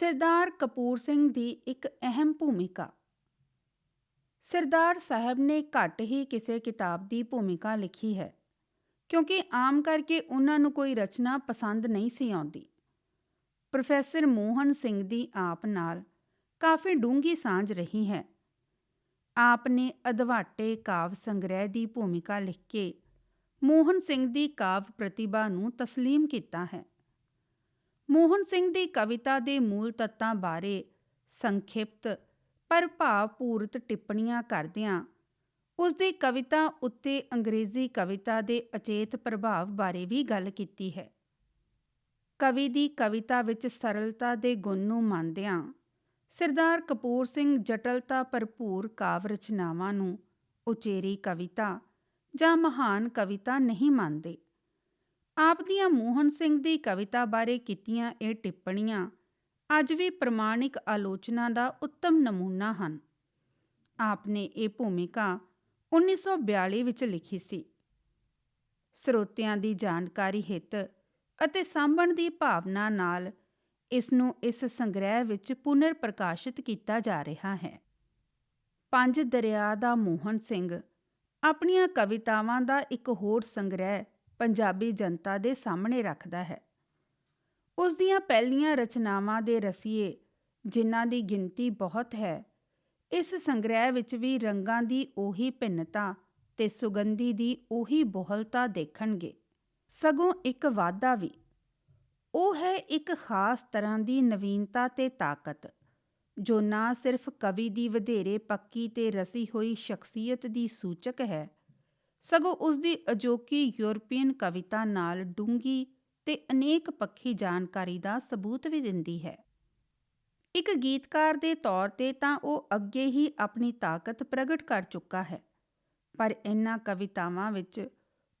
ਸਰਦਾਰ ਕਪੂਰ ਸਿੰਘ ਦੀ ਇੱਕ ਅਹਿਮ ਭੂਮਿਕਾ। ਸਰਦਾਰ ਸਾਹਿਬ ਨੇ ਘੱਟ ਹੀ ਕਿਸੇ ਕਿਤਾਬ ਦੀ ਭੂਮਿਕਾ ਲਿਖੀ ਹੈ, ਕਿਉਂਕਿ ਆਮ ਕਰਕੇ ਉਹਨਾਂ ਨੂੰ ਕੋਈ ਰਚਨਾ ਪਸੰਦ ਨਹੀਂ ਸੀ ਆਉਂਦੀ। ਪ੍ਰੋਫੈਸਰ ਮੋਹਨ ਸਿੰਘ ਦੀ ਆਪ ਨਾਲ ਕਾਫੀ ਡੂੰਗੀ ਸਾਂਝ ਰਹੀ ਹੈ। ਆਪ ਨੇ ਅਧਵਾਟੇ ਕਾਵ ਸੰਗ੍ਰਹਿ ਦੀ ਭੂਮਿਕਾ ਲਿਖ ਕੇ ਮੋਹਨ ਸਿੰਘ ਦੀ ਕਾਵ ਪ੍ਰਤਿਭਾ ਨੂੰ ਤਸਲੀਮ ਕੀਤਾ ਹੈ। ਮੋਹਨ ਸਿੰਘ ਦੀ ਕਵਿਤਾ ਦੇ ਮੂਲ ਤੱਤਾਂ ਬਾਰੇ ਸੰਖਿਪਤ ਪਰ ਭਾਵਪੂਰਤ ਟਿੱਪਣੀਆਂ ਕਰਦਿਆਂ ਉਸ ਦੀ ਕਵਿਤਾ ਉੱਤੇ ਅੰਗਰੇਜ਼ੀ ਕਵਿਤਾ ਦੇ ਅਚੇਤ ਪ੍ਰਭਾਵ ਬਾਰੇ ਵੀ ਗੱਲ ਕੀਤੀ ਹੈ। ਕਵੀ ਦੀ ਕਵਿਤਾ ਵਿੱਚ ਸਰਲਤਾ ਦੇ ਗੁਣ ਨੂੰ ਮੰਨਦਿਆਂ ਸਰਦਾਰ ਕਪੂਰ ਸਿੰਘ ਜਟਲਤਾ ਭਰਪੂਰ ਕਾਵ ਰਚਨਾਵਾਂ ਨੂੰ ਉਚੇਰੀ ਕਵਿਤਾ ਜਾਂ ਮਹਾਨ ਕਵਿਤਾ ਨਹੀਂ ਮੰਨਦੇ। ਆਪ ਦੀਆਂ ਮੋਹਨ ਸਿੰਘ ਦੀ ਕਵਿਤਾ ਬਾਰੇ ਕੀਤੀਆਂ ਇਹ ਟਿੱਪਣੀਆਂ ਅੱਜ ਵੀ ਪ੍ਰਮਾਣਿਕ ਆਲੋਚਨਾ ਦਾ ਉੱਤਮ ਨਮੂਨਾ ਹਨ। ਆਪ ਨੇ ਇਹ ਭੂਮਿਕਾ 1942 ਵਿੱਚ ਲਿਖੀ ਸੀ। ਸਰੋਤਿਆਂ ਦੀ ਜਾਣਕਾਰੀ ਹਿੱਤ ਅਤੇ ਸਾਂਭਣ ਦੀ ਭਾਵਨਾ ਨਾਲ ਇਸ ਨੂੰ ਇਸ ਸੰਗ੍ਰਹਿ ਵਿੱਚ ਪੁਨਰ ਪ੍ਰਕਾਸ਼ਿਤ ਕੀਤਾ ਜਾ ਰਿਹਾ ਹੈ। ਪੰਜ ਦਰਿਆ ਦਾ ਮੋਹਨ ਸਿੰਘ ਆਪਣੀਆਂ ਕਵਿਤਾਵਾਂ ਦਾ ਇੱਕ ਹੋਰ ਸੰਗ੍ਰਹਿ ਪੰਜਾਬੀ ਜਨਤਾ ਦੇ ਸਾਹਮਣੇ ਰੱਖਦਾ ਹੈ। ਉਸ ਦੀਆਂ ਪਹਿਲੀਆਂ ਰਚਨਾਵਾਂ ਦੇ ਰਸੀਏ, ਜਿਨ੍ਹਾਂ ਦੀ ਗਿਣਤੀ ਬਹੁਤ ਹੈ, ਇਸ ਸੰਗ੍ਰਹਿ ਵਿੱਚ ਵੀ ਰੰਗਾਂ ਦੀ ਉਹੀ ਭਿੰਨਤਾ ਤੇ ਸੁਗੰਧੀ ਦੀ ਉਹੀ ਬਹੁਲਤਾ ਦੇਖਣਗੇ। ਸਗੋਂ ਇੱਕ ਵਾਧਾ ਵੀ, ਉਹ ਹੈ ਇੱਕ ਖਾਸ ਤਰ੍ਹਾਂ ਦੀ ਨਵੀਨਤਾ ਤੇ ਤਾਕਤ, ਜੋ ਨਾ ਸਿਰਫ ਕਵੀ ਦੀ ਵਧੇਰੇ ਪੱਕੀ ਤੇ ਰਸੀ ਹੋਈ ਸ਼ਖਸੀਅਤ ਦੀ ਸੂਚਕ ਹੈ ਸਗੋਂ ਉਸ ਦੀ ਅਜੋਕੀ ਯੂਰਪੀਅਨ ਕਵਿਤਾ ਨਾਲ ਡੂੰਗੀ ਤੇ ਅਨੇਕ ਪੱਖੀ ਜਾਣਕਾਰੀ ਦਾ ਸਬੂਤ ਵੀ ਦਿੰਦੀ ਹੈ। ਇੱਕ ਗੀਤਕਾਰ ਦੇ ਤੌਰ ਤੇ ਤਾਂ ਉਹ ਅੱਗੇ ਹੀ ਆਪਣੀ ਤਾਕਤ ਪ੍ਰਗਟ ਕਰ ਚੁੱਕਾ ਹੈ, ਪਰ ਇਨ੍ਹਾਂ ਕਵਿਤਾਵਾਂ ਵਿੱਚ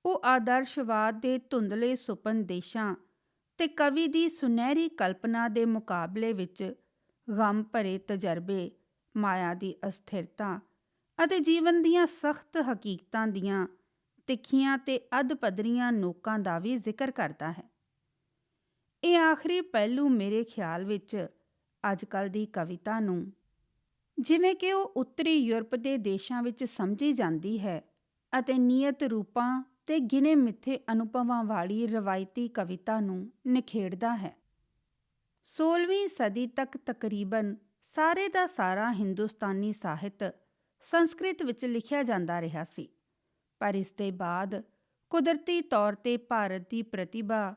ਉਹ ਆਦਰਸ਼ਵਾਦ ਦੇ ਧੁੰਦਲੇ ਸੁਪਨ ਦੇਸ਼ਾਂ ਤੇ ਕਵੀ ਦੀ ਸੁਨਹਿਰੀ ਕਲਪਨਾ ਦੇ ਮੁਕਾਬਲੇ ਵਿੱਚ ਗਮ ਭਰੇ ਤਜਰਬੇ, ਮਾਇਆ ਦੀ ਅਸਥਿਰਤਾ ਅਤੇ ਜੀਵਨ ਦੀਆਂ ਸਖਤ ਹਕੀਕਤਾਂ ਦੀਆਂ ਤਿੱਖੀਆਂ ਤੇ ਅਧ-ਪਦਰੀਆਂ ਨੋਕਾਂ ਦਾ ਵੀ ਜ਼ਿਕਰ ਕਰਦਾ ਹੈ। ਇਹ ਆਖਰੀ ਪਹਿਲੂ ਮੇਰੇ ਖਿਆਲ ਵਿੱਚ ਅੱਜਕੱਲ ਦੀ ਕਵਿਤਾ ਨੂੰ, ਜਿਵੇਂ ਕਿ ਉਹ ਉੱਤਰੀ ਯੂਰਪ ਦੇ ਦੇਸ਼ਾਂ ਵਿੱਚ ਸਮਝੀ ਜਾਂਦੀ ਹੈ ਅਤੇ ਨਿਯਤ ਰੂਪਾਂ ਤੇ ਗਿਨੇ ਮਿੱਥੇ ਅਨੁਭਵਾਂ ਵਾਲੀ ਰਵਾਇਤੀ ਕਵਿਤਾ ਨੂੰ ਨਿਖੇੜਦਾ ਹੈ। 16ਵੀਂ ਸਦੀ ਤੱਕ ਤਕਰੀਬਨ ਸਾਰੇ ਦਾ ਸਾਰਾ ਹਿੰਦੁਸਤਾਨੀ ਸਾਹਿਤ ਸੰਸਕ੍ਰਿਤ ਵਿੱਚ ਲਿਖਿਆ ਜਾਂਦਾ ਰਿਹਾ ਸੀ। ਪਰ ਇਸ ਦੇ ਬਾਅਦ ਕੁਦਰਤੀ ਤੌਰ ਤੇ ਭਾਰਤ ਦੀ ਪ੍ਰਤਿਭਾ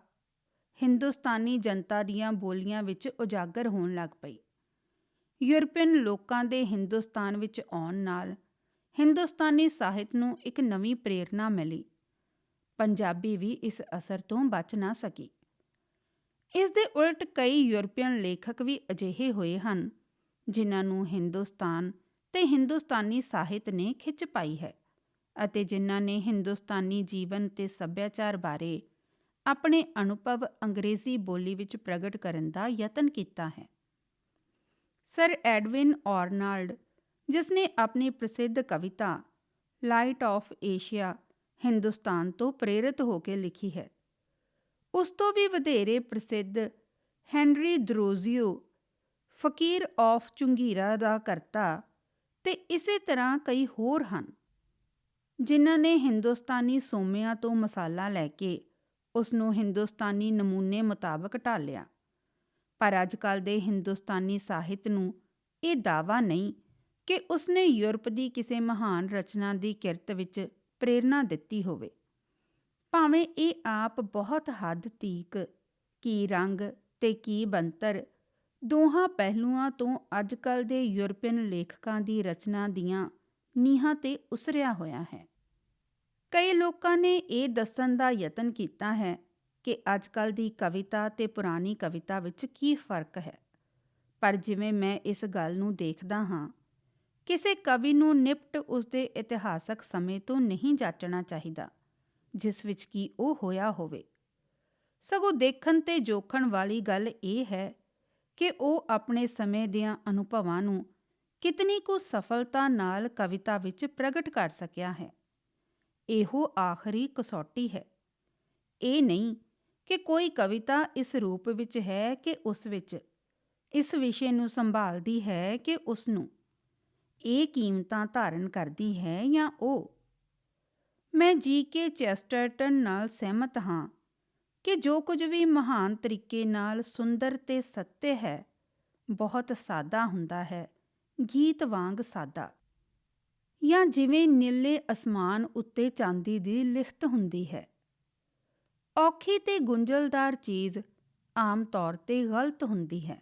ਹਿੰਦੁਸਤਾਨੀ ਜਨਤਾ ਦੀਆਂ ਬੋਲੀਆਂ ਵਿੱਚ ਉਜਾਗਰ ਹੋਣ ਲੱਗ ਪਈ। ਯੂਰਪੀਅਨ ਲੋਕਾਂ ਦੇ ਹਿੰਦੁਸਤਾਨ ਵਿੱਚ ਆਉਣ ਨਾਲ ਹਿੰਦੁਸਤਾਨੀ ਸਾਹਿਤ ਨੂੰ ਇੱਕ ਨਵੀਂ ਪ੍ਰੇਰਣਾ ਮਿਲੀ। ਪੰਜਾਬੀ ਵੀ ਇਸ ਅਸਰ ਤੋਂ ਬਚ ਨਾ ਸਕੀ। ਇਸ ਦੇ ਉਲਟ ਕਈ ਯੂਰਪੀਅਨ ਲੇਖਕ ਵੀ ਅਜਿਹੇ ਹੋਏ ਹਨ, ਜਿਨ੍ਹਾਂ ਨੂੰ ਹਿੰਦੁਸਤਾਨ ਤੇ ਹਿੰਦੁਸਤਾਨੀ ਸਾਹਿਤ ਨੇ ਖਿੱਚ ਪਾਈ ਹੈ ਅਤੇ ਜਿਨ੍ਹਾਂ ਨੇ ਹਿੰਦੁਸਤਾਨੀ ਜੀਵਨ ਤੇ ਸੱਭਿਆਚਾਰ ਬਾਰੇ ਆਪਣੇ ਅਨੁਭਵ ਅੰਗਰੇਜ਼ੀ ਬੋਲੀ ਵਿੱਚ ਪ੍ਰਗਟ ਕਰਨ ਦਾ ਯਤਨ ਕੀਤਾ ਹੈ। ਸਰ ਐਡਵਿਨ ਔਰਨਾਲਡ, ਜਿਸ ਨੇ ਆਪਣੀ ਪ੍ਰਸਿੱਧ ਕਵਿਤਾ ਲਾਈਟ ਆਫ ਏਸ਼ੀਆ ਹਿੰਦੁਸਤਾਨ ਤੋਂ ਪ੍ਰੇਰਿਤ ਹੋ ਕੇ ਲਿਖੀ ਹੈ, ਉਸ ਤੋਂ ਵੀ ਵਧੇਰੇ ਪ੍ਰਸਿੱਧ ਹੈਨਰੀ ਦਰੋਜ਼ੀਓ, ਫਕੀਰ ਆਫ ਚੁੰਗੀਰਾ ਦਾ ਕਰਤਾ ਤੇ ਇਸੇ ਤਰ੍ਹਾਂ ਕਈ ਹੋਰ ਹਨ, ਜਿਨ੍ਹਾਂ ਨੇ ਹਿੰਦੁਸਤਾਨੀ ਸੋਮਿਆਂ ਤੋਂ ਮਸਾਲਾ ਲੈ ਕੇ ਉਸ ਨੂੰ ਹਿੰਦੁਸਤਾਨੀ ਨਮੂਨੇ ਮੁਤਾਬਕ ਢਾਲਿਆ। ਪਰ ਅੱਜਕੱਲ ਦੇ ਹਿੰਦੁਸਤਾਨੀ ਸਾਹਿਤ ਨੂੰ ਇਹ ਦਾਵਾ ਨਹੀਂ ਕਿ ਉਸਨੇ ਯੂਰਪ ਦੀ ਕਿਸੇ ਮਹਾਨ ਰਚਨਾ ਦੀ ਕਿਰਤ ਵਿੱਚ ਪ੍ਰੇਰਣਾ ਦਿੱਤੀ ਹੋਵੇ। ਭਾਵੇਂ ਇਹ ਆਪ ਬਹੁਤ ਹੱਦ ਤੀਕ ਕੀ ਰੰਗ ਤੇ ਕੀ ਬੰਤਰ ਦੋਹਾਂ ਪਹਿਲੂਆਂ ਤੋਂ ਅੱਜਕੱਲ ਦੇ ਯੂਰਪੀਅਨ ਲੇਖਕਾਂ ਦੀ ਰਚਨਾ ਦੀਆਂ ਨੀਹਾਂ ਤੇ ਉਸਰਿਆ ਹੋਇਆ ਹੈ। ਕਈ ਲੋਕਾਂ ਨੇ ਇਹ ਦੱਸਣ ਦਾ ਯਤਨ ਕੀਤਾ ਹੈ ਕਿ ਅੱਜਕੱਲ ਦੀ ਕਵਿਤਾ ਤੇ ਪੁਰਾਣੀ ਕਵਿਤਾ ਵਿੱਚ ਕੀ ਫ਼ਰਕ ਹੈ। ਪਰ ਜਿਵੇਂ ਮੈਂ ਇਸ ਗੱਲ ਨੂੰ ਦੇਖਦਾ ਹਾਂ, ਕਿਸੇ ਕਵੀ ਨੂੰ ਨਿਪਟ ਉਸਦੇ ਇਤਿਹਾਸਕ ਸਮੇਂ ਤੋਂ ਨਹੀਂ ਜਾਚਣਾ ਚਾਹੀਦਾ, ਜਿਸ ਵਿੱਚ ਕੀ ਉਹ ਹੋਇਆ ਹੋਵੇ। ਸਗੋਂ ਦੇਖਣ ਤੇ ਜੋਖਣ ਵਾਲੀ ਗੱਲ ਇਹ ਹੈ ਕਿ ਉਹ ਆਪਣੇ ਸਮੇਂ ਦੀਆਂ ਅਨੁਭਵਾਂ ਨੂੰ ਕਿਤਨੀ ਕੁ ਸਫਲਤਾ ਨਾਲ ਕਵਿਤਾ ਵਿੱਚ ਪ੍ਰਗਟ ਕਰ ਸਕਿਆ ਹੈ। ਇਹੋ ਆਖਰੀ ਕਸੌਟੀ ਹੈ। ਇਹ ਨਹੀਂ ਕਿ ਕੋਈ ਕਵਿਤਾ ਇਸ ਰੂਪ ਵਿੱਚ ਹੈ ਕਿ ਉਸ ਵਿੱਚ ਇਸ ਵਿਸ਼ੇ ਨੂੰ ਸੰਭਾਲਦੀ ਹੈ ਕਿ ਉਸ ਨੂੰ ਇਹ ਕੀਮਤਾਂ ਧਾਰਨ ਕਰਦੀ ਹੈ ਜਾਂ ਉਹ। ਮੈਂ ਜੀ ਕੇ ਚੈਸਟਰਟਨ ਨਾਲ ਸਹਿਮਤ ਹਾਂ ਕਿ ਜੋ ਕੁਝ ਵੀ ਮਹਾਨ ਤਰੀਕੇ ਨਾਲ ਸੁੰਦਰ ਤੇ ਸੱਤੇ ਹੈ, ਬਹੁਤ ਸਾਦਾ ਹੁੰਦਾ ਹੈ, ਗੀਤ ਵਾਂਗ ਸਾਦਾ। ਜਾਂ ਜਿਵੇਂ ਨੀਲੇ ਅਸਮਾਨ ਉੱਤੇ ਚਾਂਦੀ ਦੀ ਲਿਖਤ ਹੁੰਦੀ ਹੈ। ਔਖੀ ਤੇ ਗੁੰਝਲਦਾਰ ਚੀਜ਼ ਆਮ ਤੌਰ ਤੇ ਗਲਤ ਹੁੰਦੀ ਹੈ।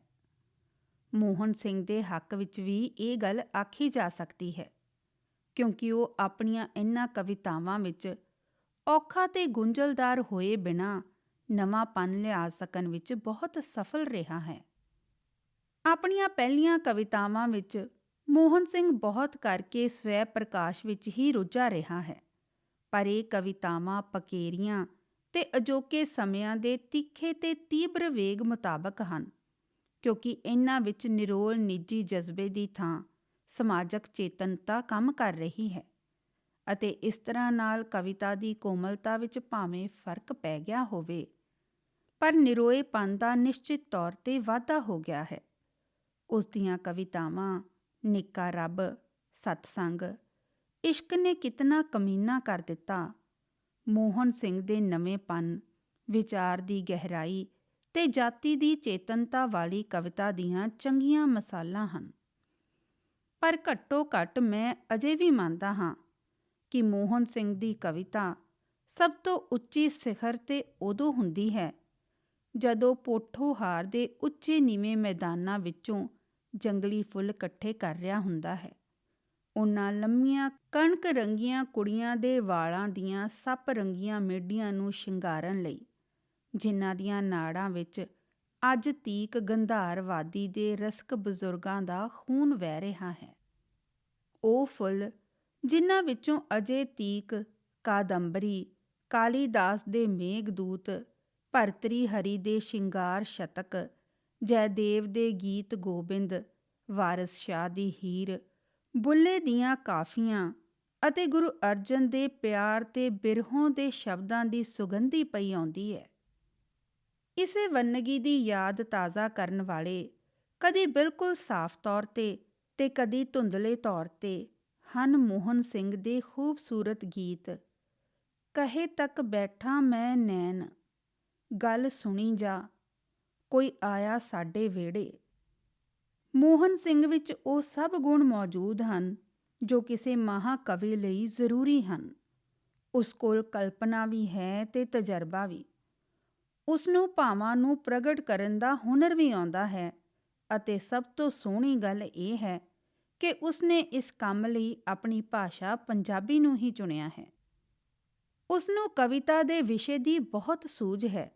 ਮੋਹਨ ਸਿੰਘ ਦੇ ਹੱਕ ਵਿੱਚ ਵੀ ਇਹ ਗੱਲ ਆਖੀ ਜਾ ਸਕਦੀ ਹੈ, ਕਿਉਂਕਿ ਉਹ ਆਪਣੀਆਂ ਇਨ੍ਹਾਂ ਕਵਿਤਾਵਾਂ ਵਿੱਚ ਔਖਾ ਤੇ ਗੁੰਝਲਦਾਰ ਹੋਏ ਬਿਨਾ ਨਵਾਂਪਨ ਲਿਆ ਸਕਣ ਵਿੱਚ ਬਹੁਤ ਸਫਲ ਰਿਹਾ ਹੈ। ਆਪਣੀਆਂ ਪਹਿਲੀਆਂ ਕਵਿਤਾਵਾਂ ਵਿੱਚ ਮੋਹਨ ਸਿੰਘ ਬਹੁਤ ਕਰਕੇ ਸਵੈ ਪ੍ਰਕਾਸ਼ ਵਿੱਚ ਹੀ ਰੁੱਝਾ ਰਿਹਾ ਹੈ। ਪਰ ਇਹ ਕਵਿਤਾਵਾਂ ਪਕੇਰੀਆਂ ਤੇ ਅਜੋਕੇ ਸਮਿਆਂ ਦੇ ਤਿੱਖੇ ਤੇ ਤੀਬਰ ਵੇਗ ਮੁਤਾਬਕ ਹਨ, ਕਿਉਂਕਿ ਇਹਨਾਂ ਵਿੱਚ ਨਿਰੋਲ ਨਿੱਜੀ ਜਜ਼ਬੇ ਦੀ ਥਾਂ ਸਮਾਜਿਕ ਚੇਤਨਤਾ ਕੰਮ ਕਰ ਰਹੀ ਹੈ ਅਤੇ ਇਸ ਤਰ੍ਹਾਂ ਨਾਲ ਕਵਿਤਾ ਦੀ ਕੋਮਲਤਾ ਵਿੱਚ ਭਾਵੇਂ ਫ਼ਰਕ ਪੈ ਗਿਆ ਹੋਵੇ ਪਰ ਨਿਰੋਏਪਨ ਦਾ ਨਿਸ਼ਚਿਤ ਤੌਰ ਤੇ ਵਾਧਾ ਹੋ ਗਿਆ ਹੈ। ਉਸ ਦੀਆਂ ਕਵਿਤਾਵਾਂ, ਨਿੱਕਾ ਰੱਬ, ਸਤਸੰਗ, ਇਸ਼ਕ ਨੇ ਕਿਤਨਾ ਕਮੀਨਾ ਕਰ ਦਿੱਤਾ। ਮੋਹਨ ਸਿੰਘ ਦੇ ਨਵੇਂਪਨ ਵਿਚਾਰ ਦੀ ਗਹਿਰਾਈ ਤੇ ਜਾਤੀ ਦੀ ਚੇਤਨਤਾ ਵਾਲੀ ਕਵਿਤਾ ਦੀਆਂ ਚੰਗੀਆਂ ਮਸਾਲਾਂ ਹਨ। ਪਰ ਘੱਟੋ ਘੱਟ ਮੈਂ ਅਜੇ ਵੀ ਮੰਨਦਾ ਹਾਂ ਕਿ ਮੋਹਨ ਸਿੰਘ ਦੀ ਕਵਿਤਾ ਸਭ ਤੋਂ ਉੱਚੀ ਸਿਖਰ ਤੇ ਉਦੋਂ ਹੁੰਦੀ ਹੈ ਜਦੋਂ ਪੋਠੋਹਾਰ ਦੇ ਉੱਚੇ ਨੀਵੇਂ ਮੈਦਾਨਾਂ ਵਿੱਚੋਂ ਜੰਗਲੀ ਫੁੱਲ ਇਕੱਠੇ ਕਰ ਰਿਹਾ ਹੁੰਦਾ ਹੈ। ਉਹਨਾਂ ਲੰਮੀਆਂ ਕਣਕ ਰੰਗੀਆਂ ਕੁੜੀਆਂ ਦੇ ਵਾਲਾਂ ਦੀਆਂ ਸੱਪ ਰੰਗੀਆਂ ਮੇਢੀਆਂ ਨੂੰ ਸ਼ਿੰਗਾਰਨ ਲਈ, ਜਿਨ੍ਹਾਂ ਦੀਆਂ ਨਾੜਾਂ ਵਿੱਚ ਅੱਜ ਤੀਕ ਗੰਧਾਰਵਾਦੀ ਦੇ ਰਸਕ ਬਜ਼ੁਰਗਾਂ ਦਾ ਖੂਨ ਵਹਿ ਰਿਹਾ ਹੈ। ਉਹ ਫੁੱਲ ਜਿਨ੍ਹਾਂ ਵਿੱਚੋਂ ਅਜੇ ਤੀਕ ਕਾਦੰਬਰੀ, ਕਾਲੀਦਾਸ ਦੇ ਮੇਘਦੂਤ ਭਰਤਰੀ ਹਰੀ ਦੇ ਸ਼ਿੰਗਾਰ ਸ਼ਤਕ, ਜੈਦੇਵ ਦੇ ਗੀਤ ਗੋਬਿੰਦ, ਵਾਰਿਸ ਸ਼ਾਹ ਦੀ ਹੀਰ, ਬੁੱਲੇ ਦੀਆਂ ਕਾਫੀਆਂ ਅਤੇ ਗੁਰੂ ਅਰਜਨ ਦੇ ਪਿਆਰ ਤੇ ਬਿਰਹੋਂ ਦੇ ਸ਼ਬਦਾਂ ਦੀ ਸੁਗੰਧੀ ਪਈ ਆਉਂਦੀ ਹੈ ਇਸੇ ਵੰਨਗੀ ਦੀ ਯਾਦ ਤਾਜ਼ਾ ਕਰਨ ਵਾਲੇ ਕਦੀ ਬਿਲਕੁਲ ਸਾਫ਼ ਤੌਰ ਤੇ ਤੇ ਕਦੀ ਧੁੰਦਲੇ ਤੌਰ ਤੇ ਹਨ ਮੋਹਨ ਸਿੰਘ ਦੇ ਖੂਬਸੂਰਤ ਗੀਤ, ਕਹੇ ਤੱਕ ਬੈਠਾ ਮੈਂ ਨੈਣ। ਗੱਲ ਸੁਣੀ ਜਾ, ਕੋਈ ਆਇਆ ਸਾਡੇ ਵਿਹੜੇ। ਮੋਹਨ ਸਿੰਘ ਵਿੱਚ ਉਹ ਸਭ ਗੁਣ ਮੌਜੂਦ ਹਨ, ਜੋ ਕਿਸੇ ਮਹਾਕਵੀ ਲਈ ਜ਼ਰੂਰੀ ਹਨ। ਉਸ ਕੋਲ ਕਲਪਨਾ ਵੀ ਹੈ ਤੇ ਤਜਰਬਾ ਵੀ। ਉਸ ਨੂੰ ਭਾਵਾਂ ਨੂੰ ਪ੍ਰਗਟ ਕਰਨ ਦਾ ਹੁਨਰ ਵੀ ਆਉਂਦਾ ਹੈ ਅਤੇ ਸਭ ਤੋਂ ਸੋਹਣੀ ਗੱਲ ਇਹ ਹੈ ਕਿ ਉਸ ਨੇ ਇਸ ਕੰਮ ਲਈ ਆਪਣੀ ਭਾਸ਼ਾ ਪੰਜਾਬੀ ਨੂੰ ਹੀ ਚੁਣਿਆ ਹੈ। ਉਸ ਨੂੰ ਕਵਿਤਾ ਦੇ ਵਿਸ਼ੇ ਦੀ ਬਹੁਤ ਸੂਝ ਹੈ।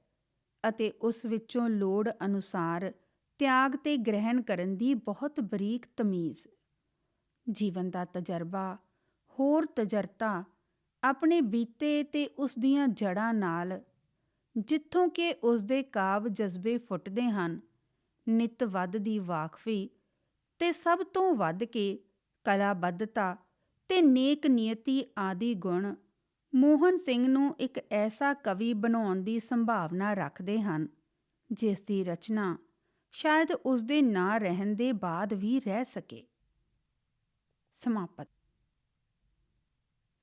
ਅਤੇ ਉਸ ਵਿੱਚੋਂ ਲੋੜ ਅਨੁਸਾਰ ਤਿਆਗ ਤੇ ਗ੍ਰਹਿਣ ਕਰਨ ਦੀ ਬਹੁਤ ਬਰੀਕ ਤਮੀਜ਼। ਜੀਵਨ ਦਾ ਤਜਰਬਾ, ਹੋਰ ਤਜਰਤਾ, ਆਪਣੇ ਬੀਤੇ ਤੇ ਉਸ ਦੀਆਂ ਜੜਾਂ ਨਾਲ, ਜਿੱਥੋਂ ਕਿ ਉਸ ਦੇ ਕਾਵ ਜਜ਼ਬੇ ਫੁੱਟਦੇ ਹਨ, ਨਿਤ ਵੱਧ ਦੀ ਵਾਕਫੀ ਤੇ ਸਭ ਤੋਂ ਵੱਧ ਕੇ ਕਲਾਬੱਧਤਾ ਤੇ ਨੇਕ ਨੀਅਤੀ ਆਦਿ ਗੁਣ ਮੋਹਨ ਸਿੰਘ ਨੂੰ ਇੱਕ ਐਸਾ ਕਵੀ ਬਣਾਉਣ ਦੀ ਸੰਭਾਵਨਾ ਰੱਖਦੇ ਹਨ, ਜਿਸ ਦੀ ਰਚਨਾ ਸ਼ਾਇਦ ਉਸ ਦੇ ਨਾ ਰਹਿਣ ਦੇ ਬਾਅਦ ਵੀ ਰਹਿ ਸਕੇ। ਸਮਾਪਤ।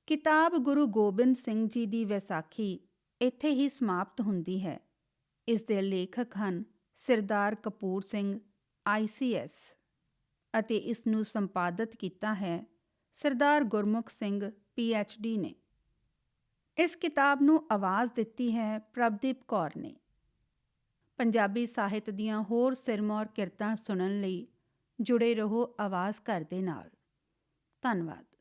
ਕਿਤਾਬ ਗੁਰੂ ਗੋਬਿੰਦ ਸਿੰਘ ਜੀ ਦੀ ਵਿਸਾਖੀ ਇੱਥੇ ਹੀ ਸਮਾਪਤ ਹੁੰਦੀ ਹੈ। ਇਸ ਦੇ ਲੇਖਕ ਹਨ ਸਰਦਾਰ ਕਪੂਰ ਸਿੰਘ ਆਈਸੀਐਸ ਅਤੇ ਇਸ ਨੂੰ ਸੰਪਾਦਿਤ ਕੀਤਾ ਹੈ ਸਰਦਾਰ ਗੁਰਮੁਖ ਸਿੰਘ ਡੀ ਨੇ। ਇਸ ਕਿਤਾਬ ਨੂੰ ਆਵਾਜ਼ ਦਿੱਤੀ ਹੈ ਪ੍ਰਭਦੀਪ ਕੌਰ ਨੇ। ਪੰਜਾਬੀ ਸਾਹਿਤ ਦੀਆਂ ਹੋਰ ਸਿਰਮੌਰ ਕਿਰਤਾਂ ਸੁਣਨ ਲਈ ਜੁੜੇ ਰਹੋ ਆਵਾਜ਼ ਘਰ ਦੇ ਨਾਲ। ਧੰਨਵਾਦ।